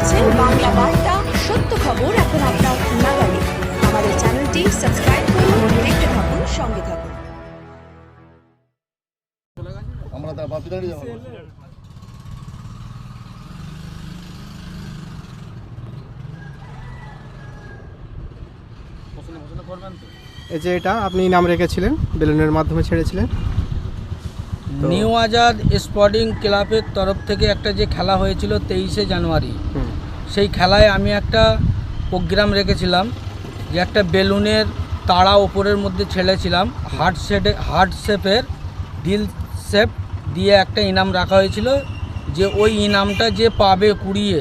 চলছে বাংলা বার্তা সত্য খবর এখন আপনার নাগালে। আমাদের চ্যানেলটি সাবস্ক্রাইব করুন দেখতে থাকুন সঙ্গে থাকুন। আমরা তার বাপি দাঁড়িয়ে যাব। এই যে এটা আপনি নাম রেখেছিলেন বেলুনের মাধ্যমে ছেড়েছিলেন। নিউ আজাদ স্পোর্টিং ক্লাবের তরফ থেকে একটা যে খেলা হয়েছিল তেইশে জানুয়ারি সেই খেলায় আমি একটা প্রোগ্রাম রেখেছিলাম যে একটা বেলুনের তাড়া ওপরের মধ্যে ছেড়েছিলাম। হার্ট শেপে হার্ট শেপের দিল শেপ দিয়ে একটা ইনাম রাখা হয়েছিল যে ওই ইনামটা যে পাবে কুড়িয়ে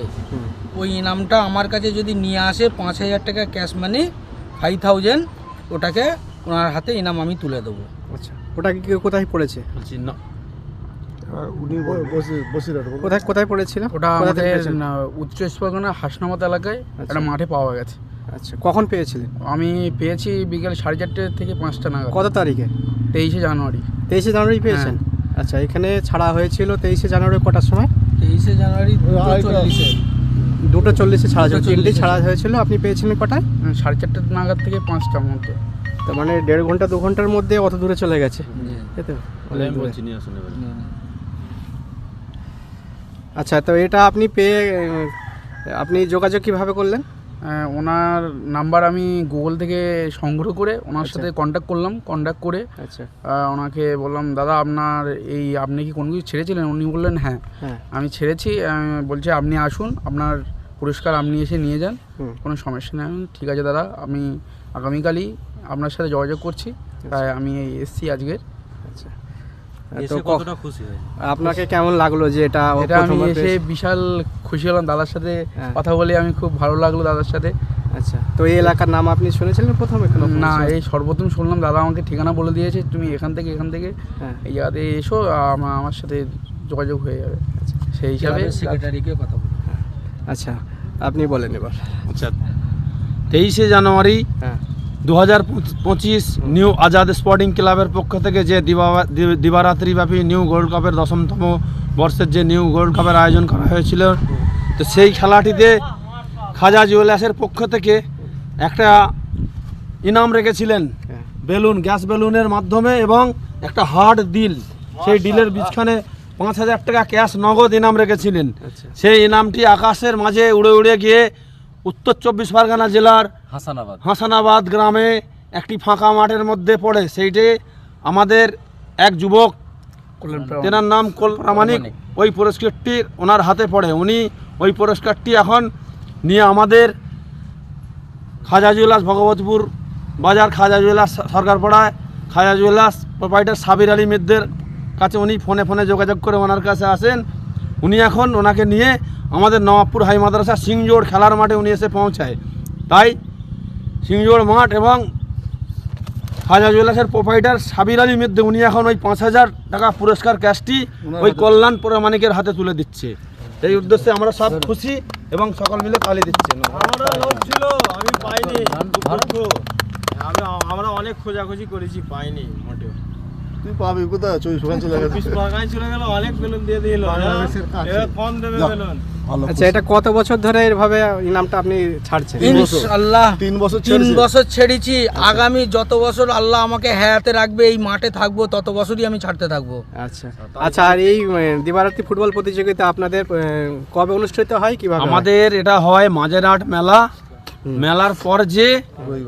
ওই ইনামটা আমার কাছে যদি নিয়ে আসে পাঁচ হাজার টাকা ক্যাশ মানি ফাইভ থাউজেন্ড ওটাকে ওনার হাতে ইনাম আমি তুলে দেবো। আচ্ছা। ওটা কি কোথায় পড়েছে? উনি বসে বসে রাখব কোথায় কোথায় পড়েছিল ওটা আমাদের? না, উচ্চ ইস্পাগনা হাসনামত এলাকায় আচ্ছা। একটা মাঠে পাওয়া গেছে। আচ্ছা কখন পেয়েছিলেন? আমি পেয়েছি বিকেল সাড়ে চারটে থেকে পাঁচটা নাগাদ। কত তারিখে? তেইশে জানুয়ারি। তেইশে জানুয়ারি পেয়েছেন? আচ্ছা এখানে ছাড়া হয়েছিল তেইশে জানুয়ারি কটার সময়? তেইশে জানুয়ারি দুটো চল্লিশে। ছাড়া তিনটে ছাড়া হয়েছিল। আপনি পেয়েছিলেন কটায়? সাড়ে চারটে নাগাদ থেকে পাঁচটার মধ্যে। তার মানে দেড় ঘণ্টা দু ঘণ্টার মধ্যে অত দূরে চলে গেছে। তাই তো? আচ্ছা তো এটা আপনি পেয়ে আপনি যোগাযোগ কীভাবে করলেন? ওনার নাম্বার আমি গুগল থেকে সংগ্রহ করে ওনার আচ্ছা। সাথে কন্ট্যাক্ট করলাম কন্ট্যাক্ট করে আচ্ছা। ওনাকে বললাম দাদা আপনার এই আপনি কি কোনো কিছু ছেড়েছিলেন? উনি বললেন হ্যাঁ। হ্যাঁ। আমি ছেড়েছি বলছে আপনি আসুন আপনার পুরস্কার আপনি এসে নিয়ে যান হুম। কোনো সমস্যা নেই। ঠিক আছে দাদা আমি আগামীকালই আপনার সাথে যোগাযোগ করছি। তাই আমি এই এসছি আজকের। আচ্ছা। আপনাকে কেমন লাগল যে এটা এটা আমি এসে বিশাল খুশি হলাম দাদার সাথে হ্যাঁ। কথা বলে আমি খুব ভালো লাগল দাদার সাথে। আচ্ছা তো এই এলাকার নাম আপনি শুনেছিলেন প্রথমে না এই সর্বপ্রথম শুনলাম দাদা আমাকে ঠিকানা বলে দিয়েছে তুমি এখান থেকে এখান থেকে হ্যাঁ। এই জায়গাতে এসো আমার সাথে যোগাযোগ হয়ে যাবে। সেই হিসাবে সেক্রেটারিকে কথা বলি আচ্ছা আপনি বলেন এবার। আচ্ছা তেইশে জানুয়ারি হ্যাঁ। দু হাজার পঁচিশ নিউ আজাদ স্পোর্টিং ক্লাবের পক্ষ থেকে যে দিবা- দিবারাত্রিব্যাপী নিউ গোল্ড কাপের দশমতম বর্ষের যে নিউ গোল্ড কাপের আয়োজন করা হয়েছিল তো সেই খেলাটিতে খাজা জুয়েলার্সের পক্ষ থেকে একটা ইনাম রেখেছিলেন হ্যাঁ। বেলুন গ্যাস বেলুনের মাধ্যমে এবং একটা হার্ড ডিল সেই ডিলের বিছখানে পাঁচ হাজার টাকা ক্যাশ নগদ ইনাম রেখেছিলেন। আচ্ছা। সেই ইনামটি আকাশের মাঝে উড়ে উড়ে গিয়ে উত্তর চব্বিশ পরগনা জেলার হাসানাবাদ। হাসানাবাদ গ্রামে একটি ফাঁকা মাঠের মধ্যে পড়ে। সেইটি আমাদের এক যুবক তেনার নাম কল প্রামাণিক। ওই পুরস্কারটি ওনার হাতে পড়ে। উনি ওই পুরস্কারটি এখন নিয়ে আমাদের খাজা জুয়েলার্স ভগবতপুর বাজার খাজা জুয়েলার্স সরকারপাড়ায় খাজা জুয়েলার্স প্রোপাইটার সাবির আলী মিদ্দের কাছে উনি ফোনে ফোনে যোগাযোগ করে ওনার কাছে আসেন। উনি এখন ওনাকে নিয়ে আমাদের নবাবপুর হাই মাদ্রাসা সিংজোড় খেলার মাঠে উনি এসে পৌঁছায়। তাই সিংজোড় মাঠ এবং খাজা জুয়েলার্সের প্রোপাইটার সাবির আলী মিদ্দে উনি এখন ওই পাঁচ হাজার টাকা পুরস্কার ক্যাশটি ওই কল্যাণ প্রমাণিকের হাতে তুলে দিচ্ছে। এই উদ্দেশ্যে আমরা সব খুশি এবং সকল মিলে তালি দিচ্ছি। আমরা ছিল আমি পাইনি। দুঃখ। আমি আমরা অনেক খোঁজাখুঁজি করেছি পাইনি মোটেও। তুই পাবি কোথায়? চব্বিশ ওখানে চলে চব্বিশ পরগনায় চলে গেল অনেক বেলুন দিয়ে দিল। এবার কম দেবে বেলুন। আচ্ছা এটা কত বছর ধরে এভাবে ইনামটা আপনি ছাড়ছেন? তিন বছর। তিন বছর তিন বছর ছেড়েছি। আগামী যত বছর আল্লাহ আমাকে হায়াতে রাখবে এই মাঠে থাকব তত বছরই আমি ছাড়তে থাকব। আচ্ছা। আচ্ছা আর এই দিবারাত্রি ফুটবল প্রতিযোগিতা আপনাদের কবে অনুষ্ঠিত হয় কীভাবে আমাদের এটা হয় মাঝেরহাট মেলা। মেলার পর যে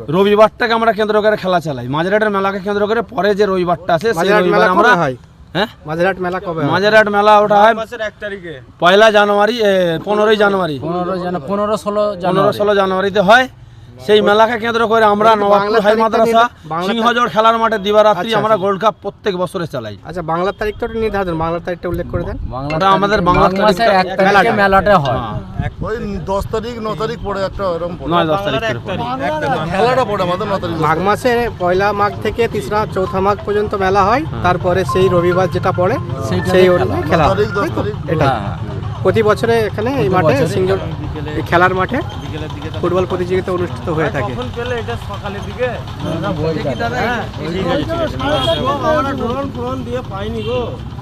রবিবারটাকে আমরা কেন্দ্র করে খেলা চালাই। মাঝেরহাটের মেলাকে কেন্দ্র করে পরে যে রবিবারটা আছে সেই রবিবার আমরা হয়? হ্যাঁ? মাঝেরহাট মেলা কবে হয়? মেলা ওটা হয় পয়লা জানুয়ারি পনেরোই জানুয়ারি। পনেরো ষোলো পনেরো ষোলো জানুয়ারিতে হয়। সেই মেলাকে কেন্দ্র করে আমরা নবাবপুর বাংলার হাই মাদ্রাসা বাংলার সিংহজোড় খেলার মাঠে দিবারাত্রি আচ্ছা, আমরা আচ্ছা। গোল্ড কাপ প্রত্যেক বছরে চালাই। আচ্ছা বাংলার তারিখ তো নির্ধারণ বাংলার তারিখটা উল্লেখ করে দেন। বাংলা ওটা আমাদের তারিখে- বাংলা মাসের এক তারিখে মেলাটা। হয়। হ্যাঁ, ওই দশ তারিখ ন তারিখ পড়ে একটা এরকম পড়ে। নয় দশ বাংলার তারিখ। এক খেলাটা পড়ে আমাদের ন তারিখ। মাঘ মাসে পয়লা মাঘ থেকে তিসরা চৌথা মাঘ পর্যন্ত মেলা হয়। তারপরে সেই রবিবার যেটা পড়ে সেই খেলা হয়। এটা। হ্যাঁ, প্রতি বছরে এখানে এই মাঠে সিঙ্গল এই খেলার মাঠে ফুটবল প্রতিযোগিতা অনুষ্ঠিত হয়ে থাকে। কখন পেলে এটা সকালের দিকে? হ্যাঁ। আমরা দিয়ে পাইনি গো।